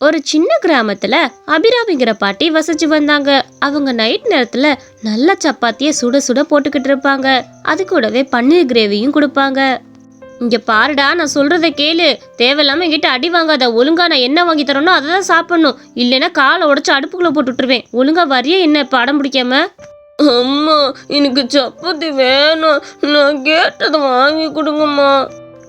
ஒரு சின்ன கிராமத்துல அபிராமிங்கிற பாட்டி வசிச்சு வந்தாங்க. அவங்க நைட் நேரத்துல நல்ல சப்பாத்திய சுட சுட போட்டுக்கிட்டு இருப்பாங்க. அது கூடவே பன்னீர் கிரேவியும் கொடுப்பாங்க. இங்க பாருடா நான் சொல்றத கேளு. தேவையில்லாம என்கிட்ட அடி வாங்காத. ஒழுங்கா நான் என்ன வாங்கி தரேனோ அதை தான் சாப்பிடணும். இல்லைன்னா காலை உடச்சு அடுப்புக்குள்ள போட்டு விட்டுருவேன் ஒழுங்கா வரிய என்ன இப்ப அடம் பிடிக்காம? அம்மா எனக்கு சப்பாத்தி வேணும். நான் கேட்டதை வாங்கி கொடுங்கம்மா.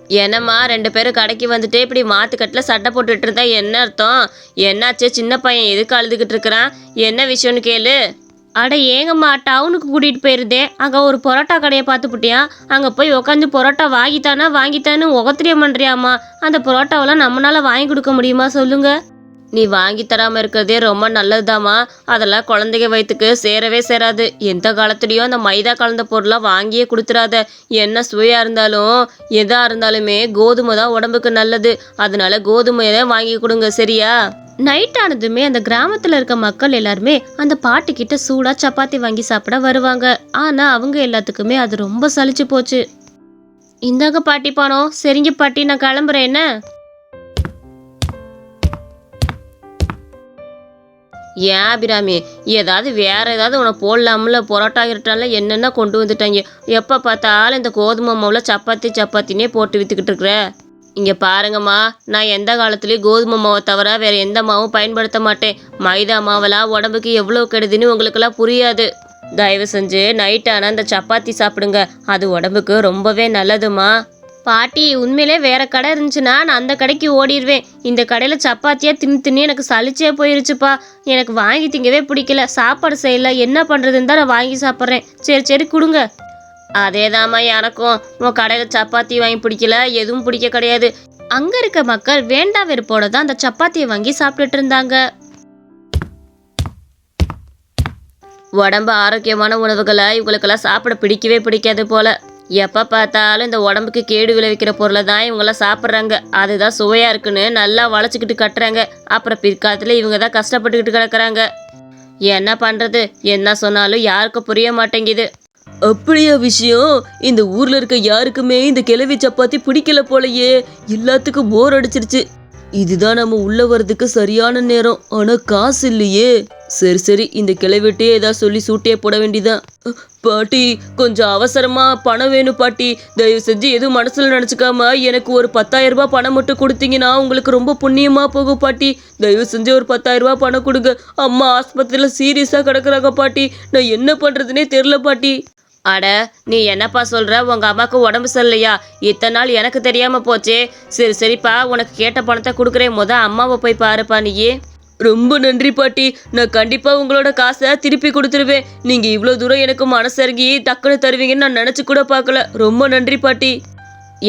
என்னம்மா ரெண்டு பேரும் கடைக்கு வந்துட்டு இப்படி மாத்துக்கட்டில் சட்டை போட்டுட்டு இருந்தா என்ன அர்த்தம்? என்னாச்சு? சின்ன பையன் எதுக்கு அழுதுகிட்டு இருக்கிறான்? என்ன விஷயம்னு கேளு. அட ஏங்கம்மா டவுனுக்கு கூட்டிகிட்டு போயிருந்தே அங்கே ஒரு பரோட்டா கடையை பார்த்துப்புட்டியா? அங்கே போய் உக்காந்து பரோட்டா வாங்கித்தானா வாங்கித்தானு உகத்திரியம் பண்ணுறியாம்மா அந்த பரோட்டாவெல்லாம் நம்மளால் வாங்கி கொடுக்க முடியுமா சொல்லுங்கள் நீ வாங்கி தராம இருக்கிறதே ரொம்ப நல்லதுதாம்மா. அதெல்லாம் குழந்தைங்க வயிற்றுக்கு சேரவே சேராது. எந்த காலத்துலேயும் அந்த மைதா கலந்த பொருளாக வாங்கியே கொடுத்துடாத என்ன சுவையாக இருந்தாலும் எதாக இருந்தாலுமே கோதுமை தான் உடம்புக்கு நல்லது. அதனால கோதுமையை தான் வாங்கி கொடுங்க சரியா? நைட் ஆனதுமே அந்த கிராமத்துல இருக்க மக்கள் எல்லாருமே அந்த பாட்டி கிட்ட சூடா சப்பாத்தி வாங்கி சாப்பிட வருவாங்க. ஆனா அவங்க எல்லாத்துக்குமே அது ரொம்ப சலிச்சு போச்சு. இந்தாங்க பாட்டி பணம் சரிங்க பாட்டி நான் கிளம்புறேன் என்ன? ஏன் அபிராமி ஏதாவது வேற ஏதாவது உனக்கு போடலாம்ல பரோட்டா கிரட்டால என்னென்ன கொண்டு வந்துட்டாங்க? எப்போ பார்த்தாலும் இந்த கோதுமை மாவில் சப்பாத்தி சப்பாத்தினே போட்டு வித்துக்கிட்டு இருக்கிற? இங்கே பாருங்கம்மா நான் எந்த காலத்துலேயும் கோதுமை மாவை தவிர வேற எந்த மாவும் பயன்படுத்த மாட்டேன். மைதா மாவெல்லாம் உடம்புக்கு எவ்வளோ கெடுதுன்னு உங்களுக்கெல்லாம் புரியாது. தயவு செஞ்சு நைட் ஆனால் இந்த சப்பாத்தி சாப்பிடுங்க. அது உடம்புக்கு ரொம்பவே நல்லதுமா பாட்டி உண்மையிலே வேற கடை இருந்துச்சுன்னா நான் அந்த கடைக்கு ஓடிடுவேன் இந்த கடையில் சப்பாத்தியாக தின்னு தின்னு எனக்கு சளிச்சே போயிருச்சுப்பா. எனக்கு வாங்கி திங்கவே பிடிக்கல. சாப்பாடு செய்யல. என்ன பண்ணுறதுன்னு தான் நான் வாங்கி சாப்பிட்றேன். சரி சரி கொடுங்க. அதேதாம்மா எனக்கும். உன் கடையில் சப்பாத்தி வாங்கி பிடிக்கல. எதுவும் பிடிக்க கிடையாது. அங்கே இருக்க மக்கள் வேண்டா வெறுப்போட தான் அந்த சப்பாத்தியை வாங்கி சாப்பிட்டுட்டு இருந்தாங்க. உடம்பு ஆரோக்கியமான உணவுகளை இவங்களுக்கெல்லாம் சாப்பிட பிடிக்கவே பிடிக்காது போல. எப்போ பார்த்தாலும் இந்த உடம்புக்கு கேடு விளைவிக்கிற பொருளை தான் இவங்கெல்லாம் சாப்பிட்றாங்க. அதுதான் சுவையாக இருக்குன்னு நல்லா வளைச்சிக்கிட்டு கட்டுறாங்க. அப்புறம் பிற்காலத்தில் இவங்க தான் கஷ்டப்பட்டுக்கிட்டு கிடக்குறாங்க. என்ன பண்ணுறது என்ன சொன்னாலும் யாருக்கும் புரிய மாட்டேங்குது. அப்படியா விஷயம்? இந்த ஊரில் இருக்க யாருக்குமே இந்த கிளவி சப்பாத்தி பிடிக்கல போலயே. எல்லாத்துக்கும் போர் அடிச்சிருச்சு. இதுதான் நம்ம உள்ளே வர்றதுக்கு சரியான நேரம். ஆனால் காசு இல்லையே. சரி சரி இந்த கிளைவிட்டே ஏதாவது சொல்லி சூட்டே போட வேண்டிதான் பாட்டி கொஞ்சம் அவசரமாக பணம் வேணும் பாட்டி. தயவு செஞ்சு எதுவும் மனசில் நினச்சிக்காம எனக்கு ஒரு பத்தாயிரம் ரூபாய் பணம் மட்டும் கொடுத்தீங்கன்னா உங்களுக்கு ரொம்ப புண்ணியமாக போகும் பாட்டி. தயவு செஞ்சு ஒரு பத்தாயிரம் ரூபாய் பணம் கொடுங்க. அம்மா ஆஸ்பத்திரியில் சீரியஸாக கிடக்குறாங்க பாட்டி. நான் என்ன பண்ணுறதுனே தெரில பாட்டி. அட நீ என்னப்பா சொல்ற? உங்க அம்மாவுக்கு உடம்பு சரியில்லையா? இத்தனை நாள் எனக்கு தெரியாம போச்சே. சரி சரிப்பா உனக்கு கேட்ட பணத்தை கொடுக்குறேன். முத அம்மாவை போய் பாருப்பா நீயே. ரொம்ப நன்றி பாட்டி. நான் கண்டிப்பா உங்களோட காசை திருப்பி கொடுத்துருவேன். நீங்க இவ்வளோ தூரம் எனக்கு மனசருகி டக்குன்னு தருவீங்கன்னு நான் நினைச்சு கூட பார்க்கல. ரொம்ப நன்றி பாட்டி.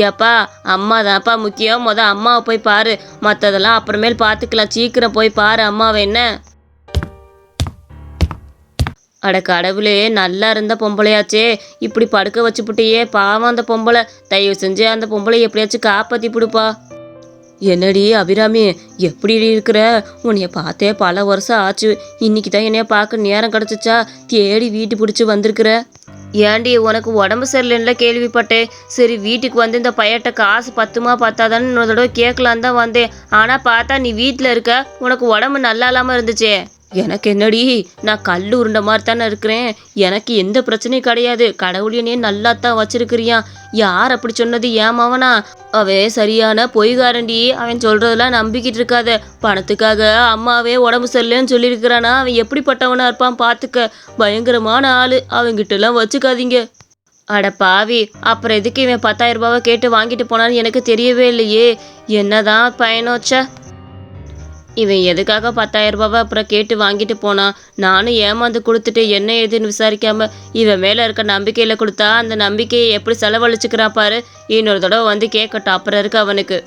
ஏப்பா அம்மா தான்ப்பா முக்கியம். மொதல் அம்மாவை போய் பாரு. மற்றதெல்லாம் அப்புறமேல் பார்த்துக்கலாம் சீக்கிரம் போய் பாரு அம்மாவை என்ன. அட கடவுளே நல்லா இருந்த பொம்பளையாச்சே. இப்படி படுக்க வச்சுப்புட்டியே பாவம் அந்த பொம்பளை. தயவு செஞ்சு அந்த பொம்பளை எப்படியாச்சும் காப்பாற்றி பிடுப்பா. என்னடி அபிராமி எப்படி இருக்கிற? உன்னைய பார்த்தே பல வருஷம் ஆச்சு. இன்னைக்கு தான் என்னைய பார்க்க நேரம் கிடச்சிச்சா? தேடி வீட்டு பிடிச்சி வந்திருக்கிற. ஏண்டி உனக்கு உடம்பு சரியில்லைன்னு கேள்விப்பட்டேன். சரி வீட்டுக்கு வந்து இந்த பையட்ட காசு பத்துமா பத்தாதான்னு இன்னொரு தடவை கேட்கலான்னு தான் வந்தேன். ஆனால் பார்த்தா நீ வீட்டில் இருக்க. உனக்கு உடம்பு நல்லா இல்லாமல் இருந்துச்சே. எனக்கு என்னடி? நான் கல் உருண்ட மாதிரி தானே இருக்கிறேன். எனக்கு எந்த பிரச்சனையும் கிடையாது. கடவுளையனே நல்லா தான் வச்சிருக்கிறியா? யார் அப்படி சொன்னது? ஏமாவனா அவன் சரியான பொய்காரண்டி. அவன் சொல்றதெல்லாம் நம்பிக்கிட்டு இருக்காத. பணத்துக்காக அம்மாவே உடம்பு சரியில்லைன்னு சொல்லியிருக்கிறானா? அவன் எப்படிப்பட்டவனா இருப்பான் பார்த்துக்க பயங்கரமான ஆள். அவங்கிட்டலாம் வச்சுக்காதீங்க. அட பாவி. அப்புறம் எதுக்கு இவன் பத்தாயிரம் ரூபாவை கேட்டு வாங்கிட்டு போனான்னு எனக்கு தெரியவே இல்லையே. என்னதான் பயனோச்ச. இவன் எதுக்காக பத்தாயிரம் ரூபாவை அப்புறம் கேட்டு வாங்கிட்டு போனான் நானும் ஏமாந்து கொடுத்துட்டு என்ன ஏதுன்னு விசாரிக்காம இவன் மேலே இருக்க நம்பிக்கையில் கொடுத்தா அந்த நம்பிக்கையை எப்படி செலவழிச்சுக்கிறான் பாரு? இன்னொரு தடவை வந்து கேட்கட்டும் அப்புறம் இருக்கு அவனுக்கு.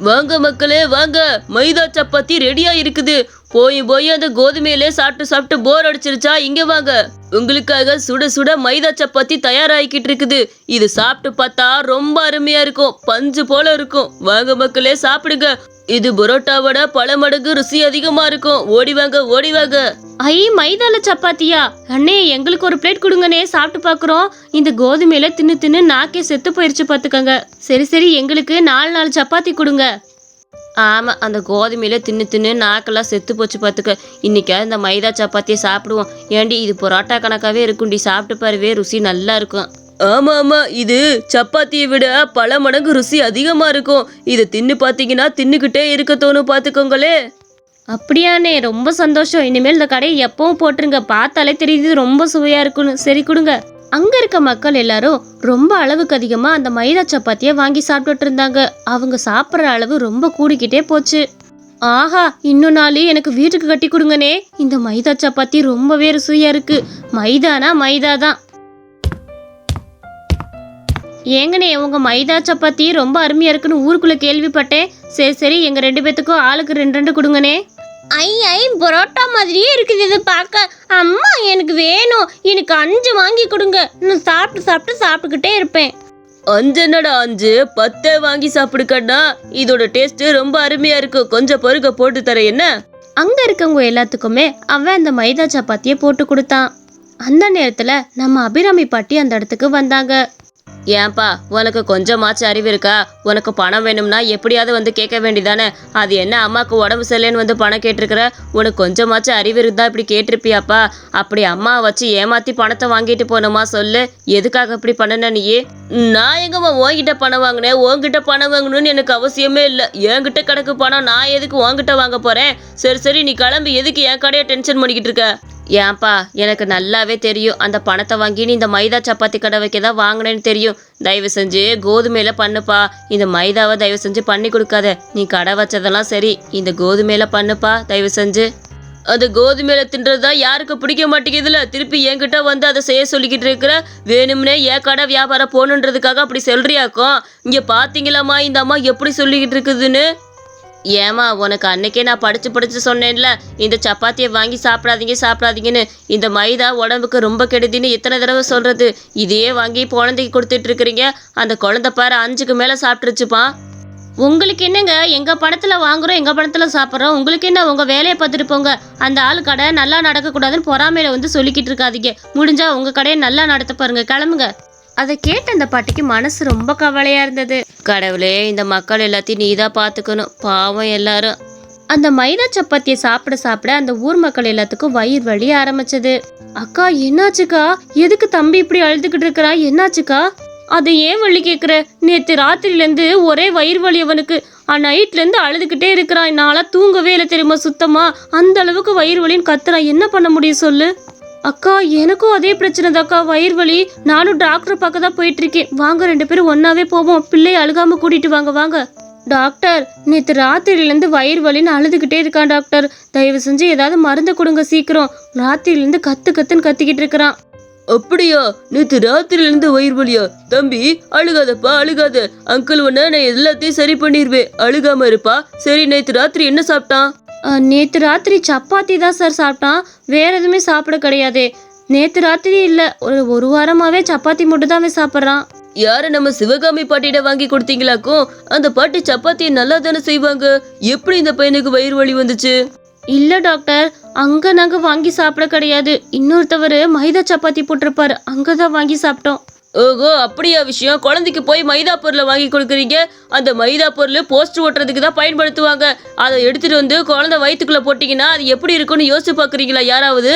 வாங்க மக்களே வாங்க. மைதா சப்பாத்தி ரெடியா இருக்குது. போய் போய் அந்த கோதுமையிலே சாப்பிட்டு சாப்பிட்டு போர் அடிச்சிருச்சா? இங்க வாங்க. உங்களுக்காக சுட சுட மைதா சப்பாத்தி தயாராகிக்கிட்டு இருக்குது. இது சாப்பிட்டு பார்த்தா ரொம்ப அருமையா இருக்கும். பஞ்சு போல இருக்கும். வாங்க மக்களே சாப்பிடுங்க. இது பரோட்டாவோட பல மடங்கு ருசி அதிகமா இருக்கும். ஓடி வாங்க ஓடி வாங்க. ஐ மைதால சப்பாத்தியா? அண்ணே எங்களுக்கு ஒரு பிளேட் கொடுங்கண்ணே சாப்பிட்டு பார்க்குறோம். இந்த கோதுமையில தின்னு தின்னு நாக்கே செத்து போயிருச்சு பார்த்துக்கங்க. சரி சரி எங்களுக்கு நாலு நாலு சப்பாத்தி கொடுங்க. ஆமா அந்த கோதுமையில தின்னு தின்னு நாக்கெல்லாம் செத்து போச்சு பார்த்துக்க. இன்னைக்கு இந்த மைதா சப்பாத்தியை சாப்பிடுவோம். ஏண்டி இது பொரோட்டா கணக்காவே இருக்கும்டி சாப்பிட்டு பாருவே ருசி நல்லா இருக்கும். ஆமா ஆமா. இது சப்பாத்தியை விட பல மடங்கு ருசி அதிகமா இருக்கும். இதை தின்னு பாத்தீங்கன்னா தின்னுக்கிட்டே இருக்க தோணும் பாத்துக்கோங்களே அப்படியாண்ணே ரொம்ப சந்தோஷம். இனிமேல் இந்த கடையை எப்பவும் போட்டுருங்க. பார்த்தாலே தெரியுது ரொம்ப சுவையா இருக்குன்னு. சரி கொடுங்க. அங்க இருக்க மக்கள் எல்லாரும் ரொம்ப அளவுக்கு அதிகமா அந்த மைதா சப்பாத்தியை வாங்கி சாப்பிட்டுட்டு இருந்தாங்க. அவங்க சாப்பிட்ற அளவு ரொம்ப கூடிக்கிட்டே போச்சு. ஆஹா இன்னும் நாளே எனக்கு வீட்டுக்கு கட்டி கொடுங்கனே இந்த மைதா சப்பாத்தி ரொம்பவே ருசியா இருக்கு. மைதானா மைதா தான் ஏங்கண்ணே உங்க மைதா சப்பாத்தி ரொம்ப அருமையா இருக்குன்னு ஊருக்குள்ள கேள்விப்பட்டேன். சரி சரி எங்க ரெண்டு பேத்துக்கும் ஆளுக்கு ரெண்டு ரெண்டு கொடுங்கண்ணே ஐ ஐ பரோட்டா மாதிரியே இருக்குது இது பார்க்க. அம்மா எனக்கு வேணும். எனக்கு அஞ்சு வாங்கி கொடுங்க. நான் சாப்பிட்டு சாப்பிட்டு சாப்பிட்டுக்கிட்டே இருப்பேன். அஞ்சு என்னடா அஞ்சு? பத்தே வாங்கி சாப்பிடுக்கண்ணா. இதோட டேஸ்ட் ரொம்ப அருமையா இருக்கு. கொஞ்சம் பருக போட்டு தரேன் என்ன? அங்க இருக்கவங்க எல்லாத்துக்குமே அவன் அந்த மைதா சப்பாத்தியை போட்டு கொடுத்தான். அந்த நேரத்துல நம்ம அபிராமி பாட்டி அந்த இடத்துக்கு வந்தாங்க. ஏன்பா உனக்கு கொஞ்சமாச்சும் அறிவு இருக்கா? உனக்கு பணம் வேணும்னா எப்படியாவது வந்து கேட்க வேண்டியதானே அது என்ன அம்மாவுக்கு உடம்பு சரியில்லைன்னு வந்து பணம் கேட்டிருக்கிற? உனக்கு கொஞ்சமாச்சும் அறிவு இருந்தா இப்படி கேட்டிருப்பியாப்பா? அப்படி அம்மா வச்சு ஏமாத்தி பணத்தை வாங்கிட்டு போனோமா சொல்லு? எதுக்காக இப்படி பண்ணன நீயே நான் எங்கம்மா உன்கிட்ட பணம் வாங்கினேன்? உன்கிட்ட பணம் வாங்கணும்னு எனக்கு அவசியமே இல்லை. என்கிட்ட கிடக்கு பணம் நான் எதுக்கு உன்கிட்ட வாங்க போறேன்? சரி சரி நீ கிளம்பி எதுக்கு என் கடையை டென்ஷன் பண்ணிக்கிட்டு இருக்க? ஏன்பா எனக்கு நல்லாவே தெரியும். அந்த பணத்தை வாங்கி நீ இந்த மைதா சப்பாத்தி கடை வைக்க தான் வாங்கினேன்னு தெரியும். தயவு செஞ்சு கோதுமையில் பண்ணுப்பா. இந்த மைதாவை தயவு செஞ்சு பண்ணி கொடுக்காத. நீ கடை வச்சதெல்லாம் சரி. இந்த கோதுமையில் பண்ணுப்பா. தயவு செஞ்சு. அந்த கோதுமையில தின்றதா யாருக்கு பிடிக்க மாட்டேங்குதுல? திருப்பி என்கிட்ட வந்து அதை செய்ய சொல்லிக்கிட்டு இருக்கிற வேணும்னே ஏன் கடை வியாபாரம் போகணுன்றதுக்காக அப்படி சொல்றியாக்கும்? இங்கே பார்த்தீங்களாம்மா இந்த அம்மா எப்படி சொல்லிக்கிட்டு இருக்குதுன்னு? ஏமா உனக்கு அன்னைக்கே நான் படிச்சு படிச்சு சொன்னேன்ல. இந்த சப்பாத்தியை வாங்கி சாப்பிடாதீங்க சாப்பிடாதீங்கன்னு. இந்த மைதா உடம்புக்கு ரொம்ப கெடுதின்னு எத்தனை தடவை சொல்றது. இதையே வாங்கி குழந்தைக்கு கொடுத்துட்டு இருக்கிறீங்க. அந்த குழந்தை பாரு அஞ்சுக்கு மேல சாப்பிட்டுருச்சுப்பா. உங்களுக்கு என்னங்க எங்க பணத்துல வாங்குறோம் எங்க பணத்துல சாப்பிட்றோம்? உங்களுக்கு என்ன உங்க வேலையை பார்த்துட்டு போங்க. அந்த ஆள் கடை நல்லா நடக்கக்கூடாதுன்னு பொறாமையில வந்து சொல்லிக்கிட்டு இருக்காதீங்க. முடிஞ்சா உங்க கடையை நல்லா நடத்த பாருங்க கிளம்புங்க. அதை கேட்ட அந்த பாட்டிக்கு மனசு ரொம்ப கவலையா இருந்தது. கடவுளே இந்த மக்கள் எல்லாத்தையும் நீ தான் பார்த்துக்கணும். பாவம் எல்லாரும். அந்த மைதா சப்பாத்தியை சாப்பிட சாப்பிட அந்த ஊர் மக்கள் எல்லாத்துக்கும் வயிறு வலி ஆரம்பிச்சது. அக்கா என்னாச்சுக்கா? எதுக்கு தம்பி இப்படி அழுதுகிட்டு இருக்கிறா? என்னாச்சுக்கா? அதை ஏன் வழி கேட்குற நேற்று ராத்திரிலேருந்து ஒரே வயிறு வலி அவனுக்கு. நைட்லேருந்து அழுதுகிட்டே இருக்கிறான். நாளாக தூங்கவே இல்லை தெரியுமா சுத்தமா? அந்த அளவுக்கு வயிறு வலின்னு கத்துறான் என்ன பண்ண முடியும் சொல்லு? அக்கா எனக்கும் அதே பிரச்சனை தாக்கா வயிறு வலி நானும் டாக்டரை பார்க்க தான் போயிட்டு இருக்கேன் வாங்க ரெண்டு பேரும் ஒன்னாவே போவோம். பிள்ளையை அழுகாம கூட்டிட்டு வாங்க வாங்க. டாக்டர் நேற்று ராத்திரிலேருந்து வயிறு வலின்னு அழுதுகிட்டே இருக்கான் டாக்டர் தயவு செஞ்சு ஏதாவது மருந்து கொடுங்க சீக்கிரம். ராத்திரிலேருந்து கத்து கத்துன்னு கத்திக்கிட்டு இருக்கிறான். அப்படியா? நேற்று ராத்திரிலேருந்து வயிறு வலியா? தம்பி அழுகாதப்பா அழுகாத. அங்கிள் ஒன்னா நான் எல்லாத்தையும் சரி பண்ணிடுவேன் அழுகாம இருப்பா. சரி நேற்று ராத்திரி என்ன சாப்பிட்டான்? நேத்து ராத்திரி சப்பாத்தி தான் சார் சாப்பிட்டான். வேற எதுவுமே சாப்பிட கிடையாதே. நேத்து ராத்திரி இல்லை ஒரு ஒரு வாரமாவே சப்பாத்தி மட்டும் தான் அவன் சாப்பிட்றான். யார நம்ம சிவகாமி பாட்டியிட வாங்கி கொடுத்தீங்களாக்கும்? அந்த பாட்டி சப்பாத்தியை நல்லா தானே செய்வாங்க? எப்படி இந்த பையனுக்கு வயிறு வலி வந்துச்சு? இல்ல டாக்டர் அங்க நாங்க வாங்கி சாப்பிட கிடையாது. இன்னொருத்தவர் மைதா சப்பாத்தி போட்டிருப்பாரு அங்கதான் வாங்கி சாப்பிட்டோம். ஓஹோ அப்படியா விஷயம்? குழந்தைக்கு போய் மைதா பொருளை வாங்கி கொடுக்குறீங்க? அந்த மைதா பொருள் போஸ்ட் ஓட்டுறதுக்கு தான் பயன்படுத்துவாங்க. அதை எடுத்துட்டு வந்து குழந்தை வயிற்றுக்குள்ள போட்டிங்கன்னா அது எப்படி இருக்கும்னு யோசிச்சு பார்க்குறீங்களா யாராவது?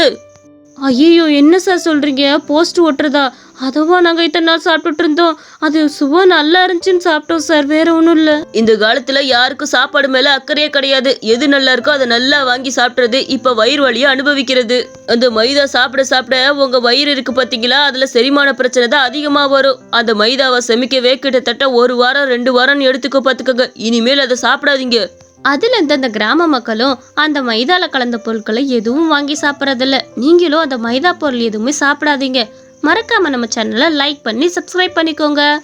ஐயோ என்ன சார் சொல்கிறீங்க போஸ்ட் ஒட்டுறதா அதுவா நாங்கள் இத்தனை நாள் சாப்பிட்டுட்டு இருந்தோம். அது சுவா நல்லா இருந்துச்சுன்னு சாப்பிட்டோம் சார் வேற ஒன்றும் இல்லை. இந்த காலத்தில் யாருக்கும் சாப்பாடு மேலே அக்கறையே கிடையாது. எது நல்லா இருக்கோ அதை நல்லா வாங்கி சாப்பிட்றது இப்போ வயிறு வழியை அனுபவிக்கிறது. அந்த மைதா சாப்பிட சாப்பிட உங்கள் வயிறு இருக்குது பார்த்தீங்களா அதில் செரிமான பிரச்சனை தான் அதிகமாக வரும். அந்த மைதாவை செமிக்கவே கிட்டத்தட்ட ஒரு வாரம் ரெண்டு வாரம்னு எடுத்துக்க பார்த்துக்கோங்க இனிமேல் அதை சாப்பிடாதீங்க. அதுலேருந்து அந்த கிராம மக்களும் அந்த மைதால கலந்த பொருட்களை எதுவும் வாங்கி சாப்பிட்றதில்ல. நீங்களும் அந்த மைதா பொருள் எதுவுமே சாப்பிடாதீங்க. மறக்காம நம்ம சேனலை லைக் பண்ணி சப்ஸ்கிரைப் பண்ணிக்கோங்க.